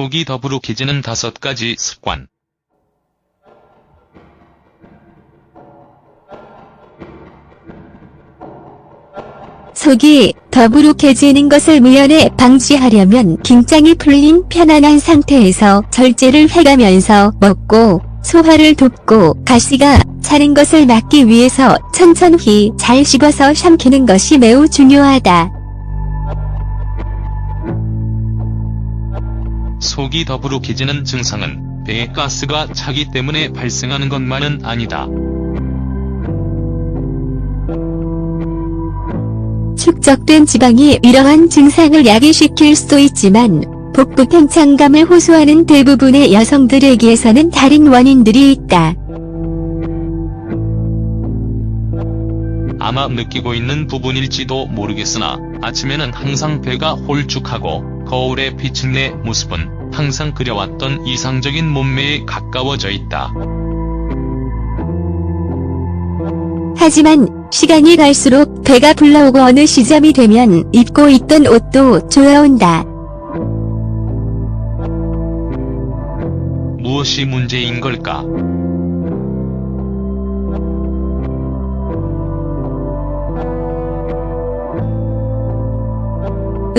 속이 더부룩해지는 다섯 가지 습관. 속이 더부룩해지는 것을 무연에 방지하려면 긴장이 풀린 편안한 상태에서 절제를 해가면서 먹고 소화를 돕고 가시가 차는 것을 막기 위해서 천천히 잘 씹어서 삼키는 것이 매우 중요하다. 속이 더부룩해지는 증상은 배에 가스가 차기 때문에 발생하는 것만은 아니다. 축적된 지방이 이러한 증상을 야기시킬 수도 있지만 복부 팽창감을 호소하는 대부분의 여성들에게서는 다른 원인들이 있다. 아마 느끼고 있는 부분일지도 모르겠으나 아침에는 항상 배가 홀쭉하고 거울에 비친 내 모습은 항상 그려왔던 이상적인 몸매에 가까워져 있다. 하지만 시간이 갈수록 배가 불러오고 어느 시점이 되면 입고 있던 옷도 조여온다. 무엇이 문제인 걸까?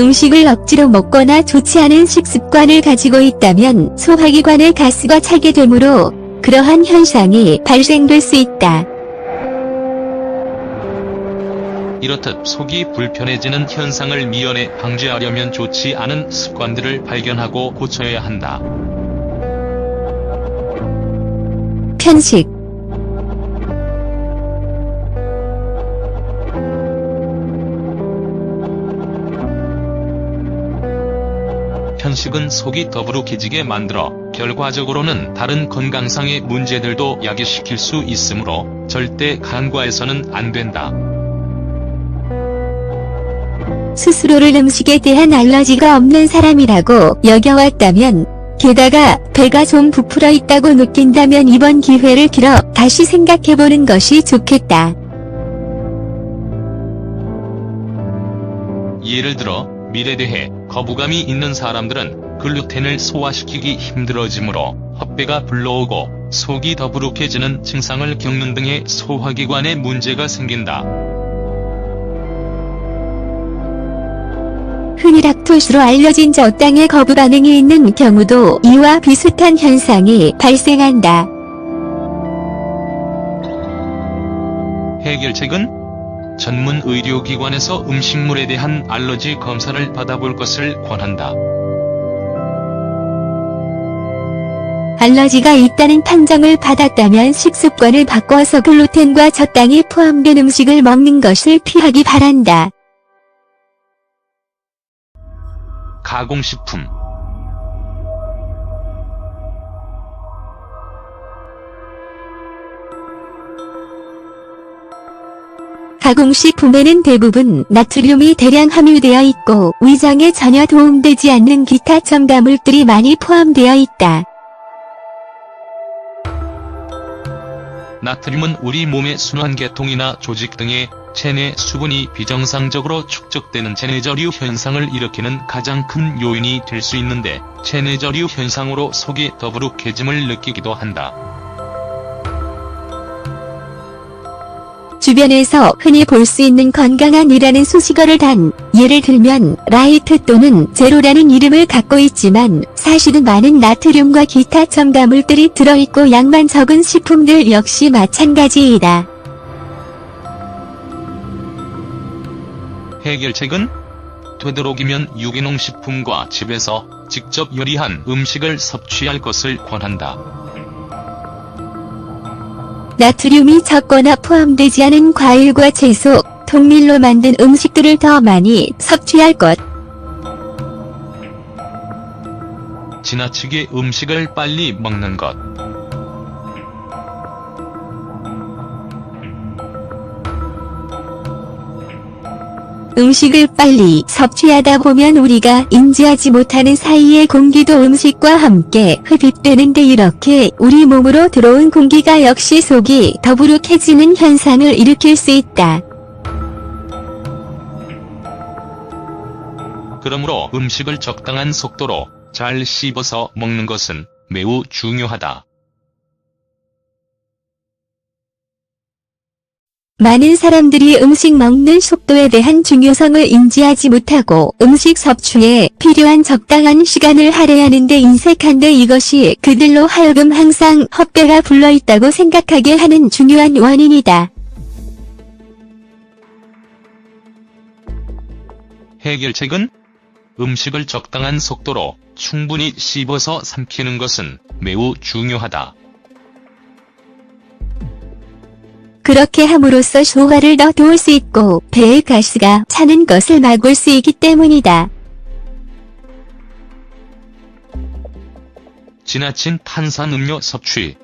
음식을 억지로 먹거나 좋지 않은 식습관을 가지고 있다면 소화기관의 가스가 차게 되므로 그러한 현상이 발생될 수 있다. 이렇듯 속이 불편해지는 현상을 미연에 방지하려면 좋지 않은 습관들을 발견하고 고쳐야 한다. 편식 편식은 속이 더부룩해지게 만들어 결과적으로는 다른 건강상의 문제들도 야기시킬 수 있으므로 절대 간과해서는 안 된다. 스스로를 음식에 대한 알러지가 없는 사람이라고 여겨왔다면 게다가 배가 좀 부풀어 있다고 느낀다면 이번 기회를 빌어 다시 생각해보는 것이 좋겠다. 예를 들어 밀에 대해 거부감이 있는 사람들은 글루텐을 소화시키기 힘들어지므로 헛배가 불러오고 속이 더부룩해지는 증상을 겪는 등의 소화기관에 문제가 생긴다. 흔히 락토스로 알려진 저당의 거부 반응이 있는 경우도 이와 비슷한 현상이 발생한다. 해결책은 전문 의료기관에서 음식물에 대한 알러지 검사를 받아볼 것을 권한다. 알러지가 있다는 판정을 받았다면 식습관을 바꿔서 글루텐과 저당이 포함된 음식을 먹는 것을 피하기 바란다. 가공식품 가공식품에는 대부분 나트륨이 대량 함유되어 있고 위장에 전혀 도움되지 않는 기타 첨가물들이 많이 포함되어 있다. 나트륨은 우리 몸의 순환계통이나 조직 등의 체내 수분이 비정상적으로 축적되는 체내저류 현상을 일으키는 가장 큰 요인이 될 수 있는데 체내저류 현상으로 속이 더부룩해짐을 느끼기도 한다. 주변에서 흔히 볼 수 있는 건강한 이라는 수식어를 단, 예를 들면 라이트 또는 제로라는 이름을 갖고 있지만 사실은 많은 나트륨과 기타 첨가물들이 들어있고 양만 적은 식품들 역시 마찬가지이다. 해결책은 되도록이면 유기농 식품과 집에서 직접 요리한 음식을 섭취할 것을 권한다. 나트륨이 적거나 포함되지 않은 과일과 채소, 통밀로 만든 음식들을 더 많이 섭취할 것. 지나치게 음식을 빨리 먹는 것. 음식을 빨리 섭취하다 보면 우리가 인지하지 못하는 사이에 공기도 음식과 함께 흡입되는데 이렇게 우리 몸으로 들어온 공기가 역시 속이 더부룩해지는 현상을 일으킬 수 있다. 그러므로 음식을 적당한 속도로 잘 씹어서 먹는 것은 매우 중요하다. 많은 사람들이 음식 먹는 속도에 대한 중요성을 인지하지 못하고 음식 섭취에 필요한 적당한 시간을 할애하는 데 인색한데 이것이 그들로 하여금 항상 헛배가 불러있다고 생각하게 하는 중요한 원인이다. 해결책은 음식을 적당한 속도로 충분히 씹어서 삼키는 것은 매우 중요하다. 그렇게 함으로써 소화를 더 도울 수 있고 배의 가스가 차는 것을 막을 수 있기 때문이다. 지나친 탄산음료 섭취.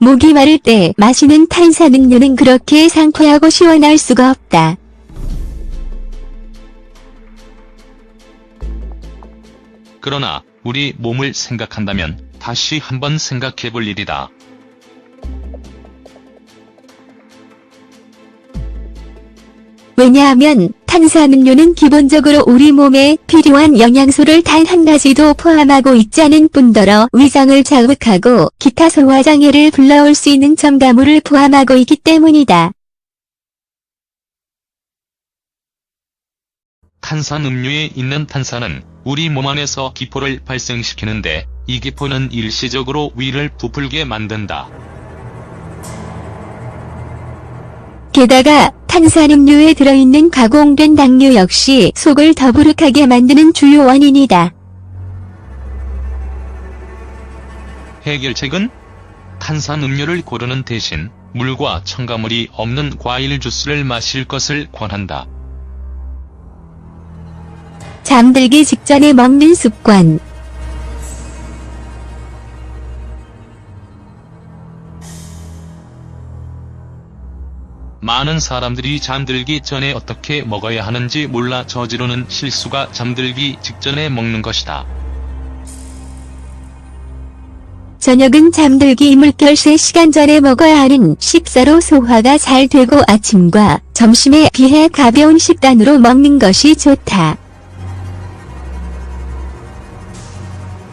목이 마를 때 마시는 탄산음료는 그렇게 상쾌하고 시원할 수가 없다. 그러나 우리 몸을 생각한다면 다시 한번 생각해 볼 일이다. 왜냐하면 탄산음료는 기본적으로 우리 몸에 필요한 영양소를 단 한 가지도 포함하고 있지 않은 뿐더러 위장을 자극하고 기타 소화장애를 불러올 수 있는 첨가물을 포함하고 있기 때문이다. 탄산음료에 있는 탄산은 우리 몸 안에서 기포를 발생시키는데 이 기포는 일시적으로 위를 부풀게 만든다. 게다가 탄산음료에 들어있는 가공된 당류 역시 속을 더부룩하게 만드는 주요 원인이다. 해결책은 탄산음료를 고르는 대신 물과 첨가물이 없는 과일 주스를 마실 것을 권한다. 잠들기 직전에 먹는 습관. 많은 사람들이 잠들기 전에 어떻게 먹어야 하는지 몰라 저지르는 실수가 잠들기 직전에 먹는 것이다. 저녁은 잠들기 이물결 3시간 전에 먹어야 하는 식사로 소화가 잘 되고 아침과 점심에 비해 가벼운 식단으로 먹는 것이 좋다.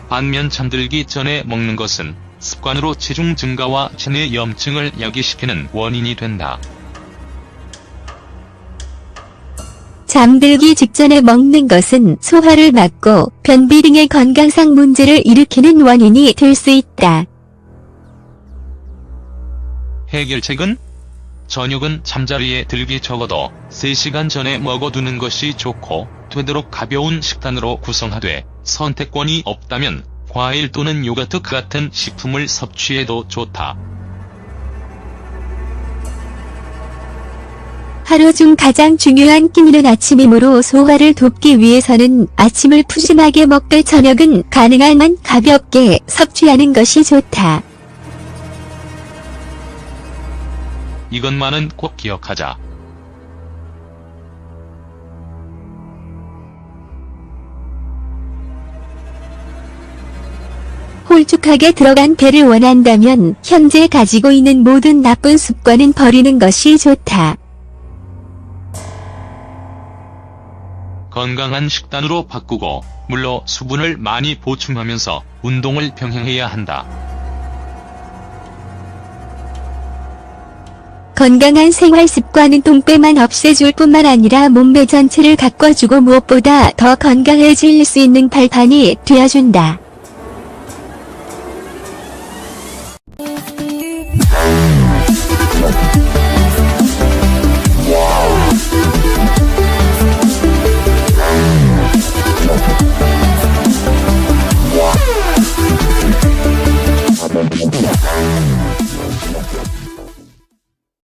반면 잠들기 전에 먹는 것은 습관으로 체중 증가와 체내 염증을 야기시키는 원인이 된다. 잠들기 직전에 먹는 것은 소화를 막고 변비 등의 건강상 문제를 일으키는 원인이 될 수 있다. 해결책은 저녁은 잠자리에 들기 적어도 3시간 전에 먹어두는 것이 좋고 되도록 가벼운 식단으로 구성하되 선택권이 없다면 과일 또는 요거트 같은 식품을 섭취해도 좋다. 하루 중 가장 중요한 끼니는 아침이므로 소화를 돕기 위해서는 아침을 푸짐하게 먹되 저녁은 가능한 한 가볍게 섭취하는 것이 좋다. 이것만은 꼭 기억하자. 홀쭉하게 들어간 배를 원한다면 현재 가지고 있는 모든 나쁜 습관은 버리는 것이 좋다. 건강한 식단으로 바꾸고 물로 수분을 많이 보충하면서 운동을 병행해야 한다. 건강한 생활 습관은 똥배만 없애줄 뿐만 아니라 몸매 전체를 가꿔주고 무엇보다 더 건강해질 수 있는 발판이 되어준다.